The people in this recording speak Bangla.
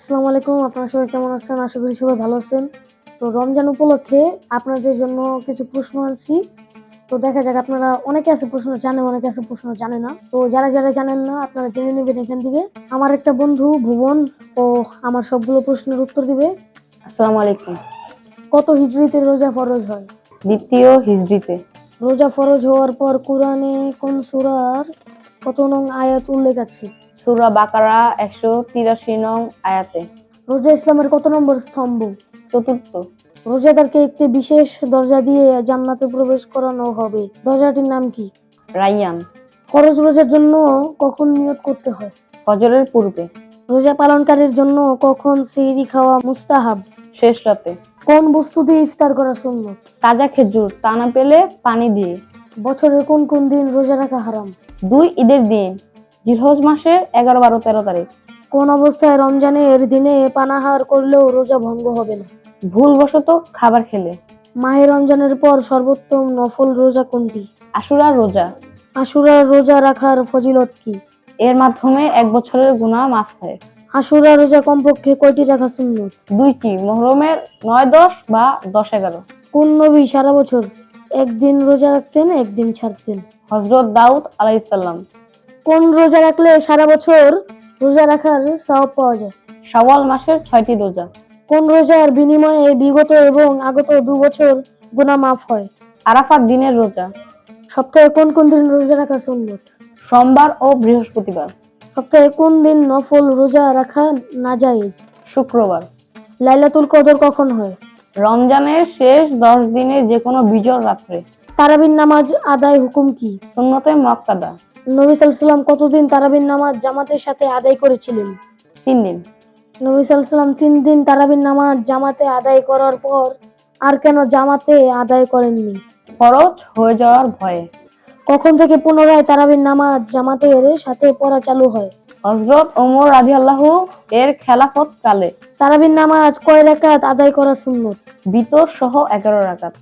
আসসালামু আলাইকুম আপনারা সবাই কেমন আছেন? আশা করি সবাই ভালো আছেন। তো রমজান উপলক্ষে আপনাদের জন্য কিছু প্রশ্ন আনছি। তো দেখা যাক আপনারা অনেকে আছে প্রশ্ন জানে অনেকে আছে প্রশ্ন জানে না। তো যারা যারা জানেন না আপনারা জেনে নেবেন এখান থেকে। আমার একটা বন্ধু ভুবন ও আমার সবগুলো প্রশ্নের উত্তর দিবে। আসসালামু আলাইকুম। কত হিজড়িতে রোজা ফরজ হয়? দ্বিতীয় হিজড়িতে। রোজা ফরজ হওয়ার পর কোরআনে কোন সূরার কত নং আয়াত উল্লেখ আছে? সূরা বাকারা একশো তিরাশি নং আয়াতে। রোজা ইসলামের কত নম্বর স্তম্ভ? চতুর্থ। রোজাদারকে একটি বিশেষ দরজা দিয়ে জান্নাতে প্রবেশ করানো হবে। দরজাটির নাম কি? রাইয়ান। ফরজ রোজার জন্য কখন নিয়ত করতে হয়? ফজরের পূর্বে। রোজা পালনকারীর জন্য কখন সিহরি খাওয়া মুস্তাহাব? শেষ রাতে। কোন বস্তু দিয়ে ইফতার করা সুন্নত? তাজা খেজুর তা না পেলে পানি দিয়ে। বছরের কোন কোন দিন রোজা রাখা হারাম? দুই ঈদের দিন জিলহজ মাসের এগারো বারো তেরো তারিখ। কোন অবস্থায় রমজানের দিনে পানাহার করলেও রোজা ভঙ্গ হবে না। ভুলবশত খাবার খেলে। মাহে রমজানের পর সর্বোত্তম নফল রোজা কোনটি? আশুরা রোজা। আশুরার রোজা রাখার ফজিলত কি? এর মাধ্যমে এক বছরের গুনাহ মাফ হয়। আশুরা রোজা কমপক্ষে কয়টি রাখা সুন্নত? দুইটি মহরমের নয় দশ বা দশ এগারো। কোন নবী সারা বছর একদিন রোজা রাখতেন একদিন ছাড়তেন। হজরত দাউদ আলাইসাল্লাম কোন রোজা রাখলে সারা বছর রোজা রাখার সওয়াব পাওয়া যায়? শাওয়াল মাসের ছয়টি রোজা। কোন রোজার বিনিময়ে বিগত এবং আগত দু বছর গুনাহ মাফ হয়? আরাফাত দিনের রোজা। সপ্তাহে কোন কোন দিন রোজা রাখা সুন্নত? সোমবার ও বৃহস্পতিবার। সপ্তাহে কোন দিন নফল রোজা রাখা নাজায়েজ? শুক্রবার। লাইলাতুল কদর কখন হয়? রমজানের শেষ দশ দিনে যে কোনো বিজয় রাত্রে। তারাবির নামাজ আদায় হুকুম কি? সুন্নতে মক্কাদা নবী সাল্লাম কতদিন তারাবির নামাজ জামাতের সাথে আদায় করেছিলেন? তিন দিন। নবী সাল্লাম তিন দিন তারাবির নামাজ জামাতে আদায় করার পর আর কেন জামাতে আদায় করেননি? ফরজ হয়ে যাওয়ার ভয়ে। কখন থেকে পুনরায় তারাবির নামাজ জামাতের সাথে পড়া চালু হয়? হজরত ওমর রাজি আল্লাহ এর খেলাফত কালে তারাবির নামাজ কয় রাকাত আদায় করা সুন্নত? বিতর সহ এগারো রাকাত।